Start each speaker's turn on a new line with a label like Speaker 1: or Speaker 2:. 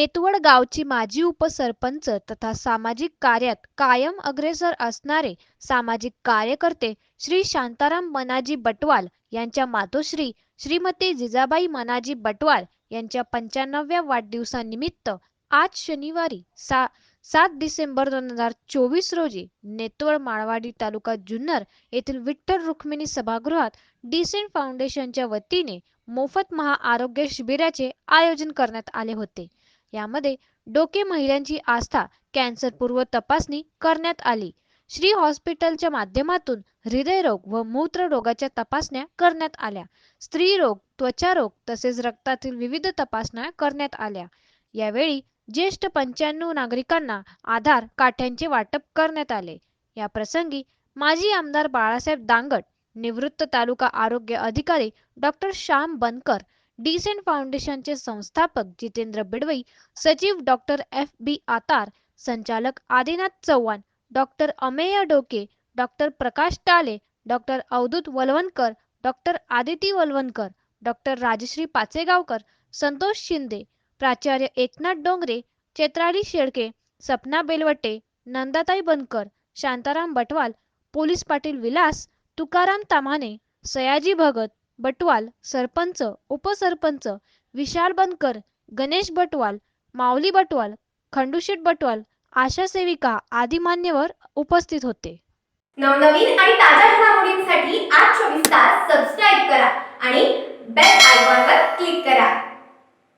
Speaker 1: नेतवड गावची माजी उपसरपंच तथा सामाजिक कार्यात कायम अग्रेसर असणारे सामाजिक कार्यकर्ते श्री शांताराम मनाजी बटवाल यांच्या मातोश्री श्रीमती जिजाबाई मनाजी बटवाल यांच्या पंच्याण्णव्या वाढदिवसानिमित्त आज शनिवारी सा सात डिसेंबर दोन हजार चोवीस रोजी नेतवळ माळवाडी तालुका जुन्नर येथील विठ्ठल रुक्मिणी सभागृहात डिसेंट फाउंडेशनच्या वतीने मोफत महाआरोग्य शिबिराचे आयोजन करण्यात आले होते. यामध्ये डोके महिलांची आस्था कॅन्सर पूर्व तपासणी करण्यात आली. श्री हॉस्पिटलच्या माध्यमातून हृदयरोग व मूत्ररोगाच्या तपासण्या करण्यात आल्या. स्त्रीरोग त्वचारोग तसेच रक्तातील विविध तपासण्या करण्यात आल्या. यावेळी ज्येष्ठ पंच्याण्णव नागरिकांना आधार काठ्यांचे वाटप करण्यात आले. या प्रसंगी माजी आमदार बाळासाहेब दांगट निवृत्त तालुका आरोग्य अधिकारी डॉक्टर श्याम बनकर डिसेंट फाउंडेशनचे संस्थापक जितेंद्र बिडवई सचिव डॉक्टर एफ बी आतार संचालक Adinath Chavan doctor Amey Doke doctor Prakash Tale doctor Avdhoot Valvankar doctor Aditi Valvankar doctor Rajshree Pachegaonkar Santosh Shinde प्राचार्य एकनाथ डोंगरे चैत्राली शेळके सपना बेलवटे नंदाताई बनकर शांताराम बटवाल पोलीस पाटील विलास तुकाराम तामाने सयाजी भगत बटवाल सरपंच उपसरपंच विशाल बनकर गणेश बटवाल माऊली बटवाल खंडूशेठ बटवाल आशा सेविका आदी मान्यवर उपस्थित होते.
Speaker 2: नवनवीन आणि ताज्या घडामोडींसाठी आज चोवीस तास सबस्क्राईब करा आणि